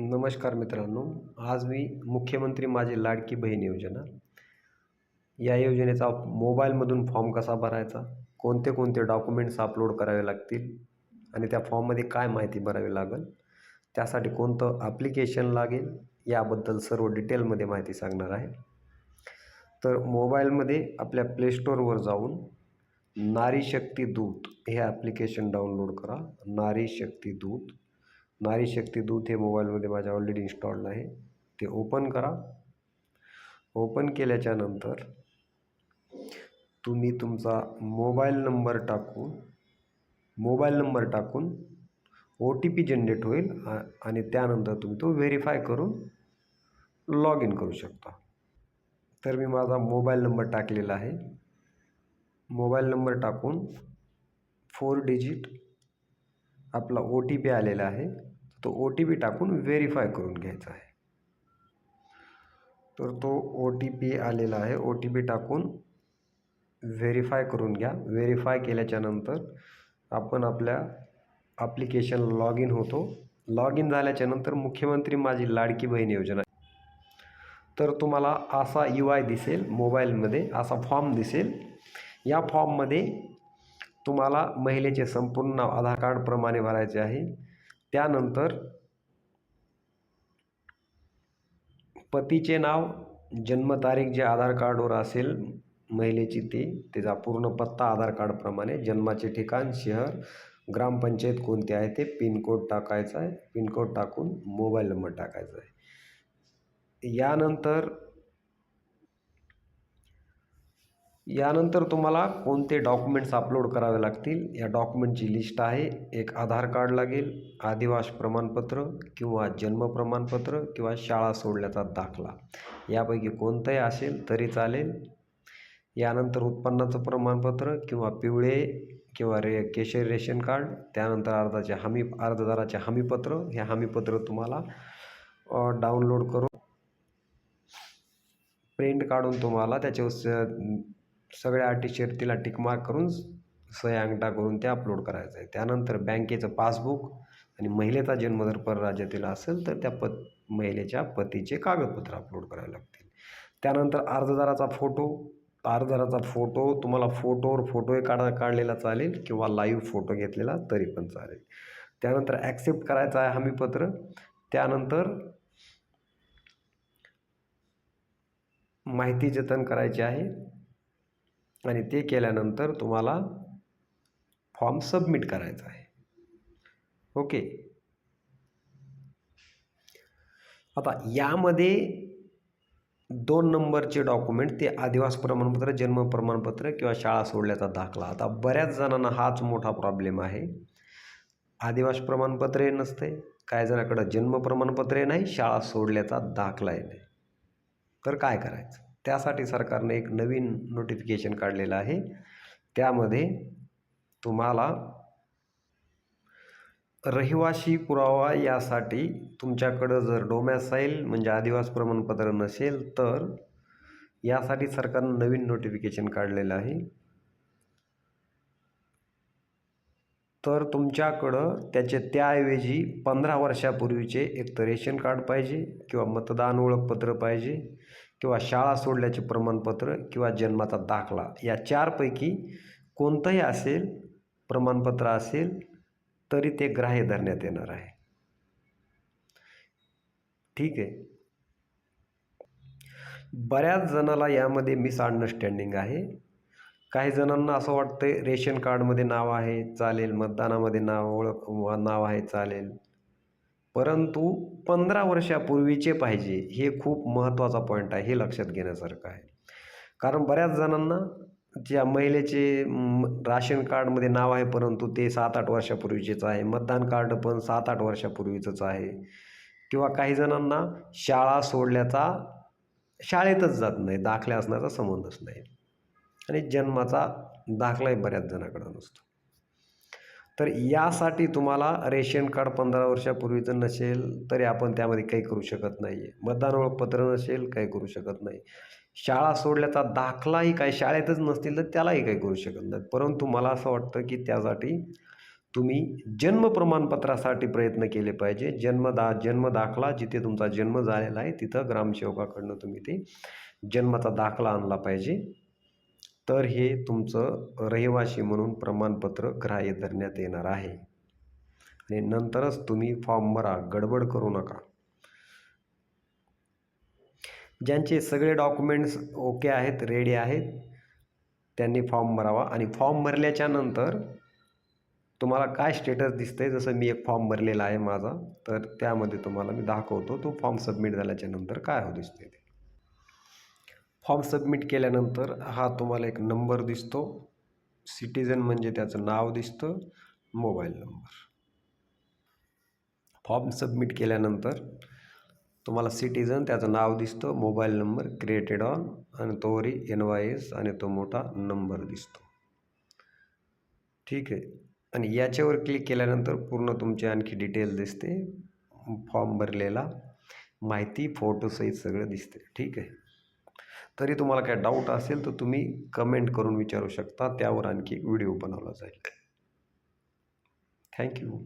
नमस्कार मित्रांनो आज मी मुख्यमंत्री माझी लाडकी बहीण योजना. या योजनेचा मोबाईलमधून फॉर्म कसा भरायचा कोणते कोणते डॉक्युमेंट्स अपलोड करावे लागतील आणि त्या फॉर्ममध्ये काय माहिती भरावी लागेल त्यासाठी कोणतं ॲप्लिकेशन लागेल याबद्दल सर्व डिटेलमध्ये माहिती सांगणार आहे. तर मोबाईलमध्ये आपल्या प्लेस्टोरवर जाऊन नारी शक्ती दूत हे ॲप्लिकेशन डाउनलोड करा. नारी शक्ती दूत. नारी शक्ती दूत हे मोबाईलमध्ये माझ्या ऑलरेडी इन्स्टॉल्ड आहे. ते ओपन करा. ओपन केल्याच्यानंतर तुम्ही तुमचा मोबाईल नंबर टाकून मोबाईल नंबर टाकून ओ टी पी जनरेट होईल आणि त्यानंतर तुम्ही तो व्हेरीफाय करून लॉग इन करू शकता. तर मी माझा मोबाईल नंबर टाकलेला आहे. मोबाईल नंबर टाकून फोर डिजिट आपला ओ टी पी आलेला आहे. तो ओ टी पी टाकून व्हेरीफाय करून घ्यायचा आहे. तर तो ओ टी पी आलेला आहे. ओ टी पी टाकून व्हेरीफाय करून घ्या. व्हेरीफाय केल्याच्यानंतर आपण आपल्या ॲप्लिकेशन लॉग इन होतो. लॉग इन झाल्याच्यानंतर मुख्यमंत्री माझी लाडकी बहीण योजना. तर तुम्हाला असा यू आय दिसेल मोबाईलमध्ये असा फॉर्म दिसेल. या फॉर्ममध्ये तुम्हाला महिलेचे संपूर्ण नाव आधार कार्डप्रमाणे भरायचे आहे. त्यानंतर पतीचे नाव जन्मतारीख जे आधार कार्डवर असेल महिलेची ती त्याचा पूर्ण पत्ता आधार कार्डप्रमाणे जन्माचे ठिकाण शहर ग्रामपंचायत कोणते आहे ते पिनकोड टाकायचा आहे. पिनकोड टाकून मोबाईल नंबर टाकायचा आहे. यानंतर यानंतर तुम्हाला कोणते डॉक्युमेंट्स अपलोड करावे लागतील? या डॉक्युमेंटची लिस्ट आहे. एक आधार कार्ड लागेल आदिवास प्रमाणपत्र किंवा जन्म प्रमाणपत्र किंवा शाळा सोडल्याचा दाखला. यापैकी कोणतंही असेल तरी चालेल. यानंतर उत्पन्नाचं प्रमाणपत्र किंवा पिवळे किंवा रे केशरी रेशन कार्ड त्यानंतर अर्जाचे हमी अर्जदाराचे हमीपत्र. हे हमीपत्र तुम्हाला डाउनलोड करून प्रिंट काढून तुम्हाला त्याचे सगळ्या अटी शर्तीला टिकमार्क करून सही अंगठा करून ते अपलोड करायचं आहे. त्यानंतर बँकेचं पासबुक आणि महिलेचा जन्मदर परराज्यातील असेल तर त्या पत महिलेच्या पतीचे कागदपत्र अपलोड करावे लागतील. त्यानंतर अर्जदाराचा फोटो अर्जदाराचा फोटो तुम्हाला फोटोवर फोटोही काढा काढलेला चालेल किंवा लाईव्ह फोटो घेतलेला तरी पण चालेल. त्यानंतर ॲक्सेप्ट करायचं आहे हमीपत्र त्यानंतर माहिती जतन करायची आहे. आणि ते केल्यानंतर तुम्हाला फॉर्म सबमिट करायचा आहे. ओके आता यामध्ये दोन नंबरचे डॉक्युमेंट ते आदिवास प्रमाणपत्र जन्म प्रमाणपत्र किंवा शाळा सोडल्याचा दाखला. आता बऱ्याच जणांना हाच मोठा प्रॉब्लेम आहे. आदिवास प्रमाणपत्रही नसते. काही जणांकडं जन्म प्रमाणपत्रही नाही शाळा सोडल्याचा दाखलाही नाही तर काय करायचं? त्यासाठी सरकारने एक नवीन नोटिफिकेशन काढलेलं आहे. त्यामध्ये तुम्हाला रहिवाशी पुरावा यासाठी तुमच्याकडं जर डोमॅसाईल म्हणजे आदिवास प्रमाणपत्र नसेल तर यासाठी सरकारनं नवीन नोटिफिकेशन काढलेलं आहे. तर तुमच्याकडं त्याचे त्याऐवजी पंधरा वर्षापूर्वीचे एक तर रेशन कार्ड पाहिजे किंवा मतदान ओळखपत्र पाहिजे. किंवा शाळा सोडल्याचे प्रमाणपत्र किंवा जन्माचा दाखला या चारपैकी कोणतंही असेल प्रमाणपत्र असेल तरी ते ग्राह्य धरण्यात येणार आहे. ठीक आहे? बऱ्याच जणाला यामध्ये मिसअंडरस्टँडिंग आहे. काही जणांना असं वाटतं रेशन कार्डमध्ये नाव आहे चालेल. मतदानामध्ये नाव ओळख नाव आहे चालेल. परंतु पंधरा वर्षापूर्वीचे पाहिजे हे खूप महत्त्वाचा पॉईंट आहे हे लक्षात घेण्यासारखं आहे. कारण बऱ्याच जणांना ज्या महिलेचे राशन कार्डमध्ये नाव आहे परंतु ते सात आठ वर्षापूर्वीचेच आहे. मतदान कार्ड पण सात आठ वर्षापूर्वीचंच आहे. किंवा काही जणांना शाळा सोडल्याचा शाळेतच जात नाही दाखल्या असण्याचा संबंधच नाही. आणि जन्माचा दाखलाही बऱ्याच जणाकडं नसतो. तर यासाठी तुम्हाला रेशन कार्ड पंधरा वर्षापूर्वीचं नसेल तरी आपण त्यामध्ये काही करू शकत नाही आहे मतदान ओळखपत्र नसेल काही करू शकत नाही. शाळा सोडल्याचा दाखलाही काही शाळेतच नसतील तर त्यालाही काही करू शकत नाही परंतु मला असं वाटतं की त्यासाठी तुम्ही जन्म प्रमाणपत्रासाठी प्रयत्न केले पाहिजे. जन्मदा जन्म दाखला जिथे तुमचा जन्म झालेला आहे तिथं ग्रामसेवकाकडनं तुम्ही ते जन्माचा दाखला आणला पाहिजे. तर हे तुमचं रहिवासी म्हणून प्रमाणपत्र ग्राह्य धरण्यात येणार आहे. आणि नंतरच तुम्ही फॉर्म भरा गडबड करू नका. ज्यांचे सगळे डॉक्युमेंट्स ओके आहेत रेडी आहेत त्यांनी फॉर्म भरावा. आणि फॉर्म भरल्याच्या नंतर तुम्हाला काय स्टेटस दिसतंय जसं मी एक फॉर्म भरलेला आहे माझा तर त्यामध्ये तुम्हाला मी दाखवतो तो फॉर्म सबमिट झाल्याच्यानंतर काय हो आहे ते. फॉर्म सबमिट केल्यानंतर हा तुम्हाला एक नंबर दिसतो. सिटीजन म्हणजे त्याचं नाव दिसतं. Mobile number. फॉर्म सबमिट केल्यानंतर तुम्हाला सिटीजन त्याचं नाव दिसतं मोबाईल नंबर क्रिएटेड ऑन आणि तोवरी एन वाय एस आणि तो मोठा नंबर दिसतो. ठीक आहे. आणि याच्यावर क्लिक केल्यानंतर पूर्ण तुमची आणखी डिटेल दिसते. फॉर्म भरलेला. माहिती फोटोसहित सगळं दिसते. ठीक आहे. तरी तुम्हाला काय डाऊट असेल तर तुम्ही कमेंट करून विचारू शकता. त्यावर आणखी व्हिडिओ बनवला जाईल. थँक्यू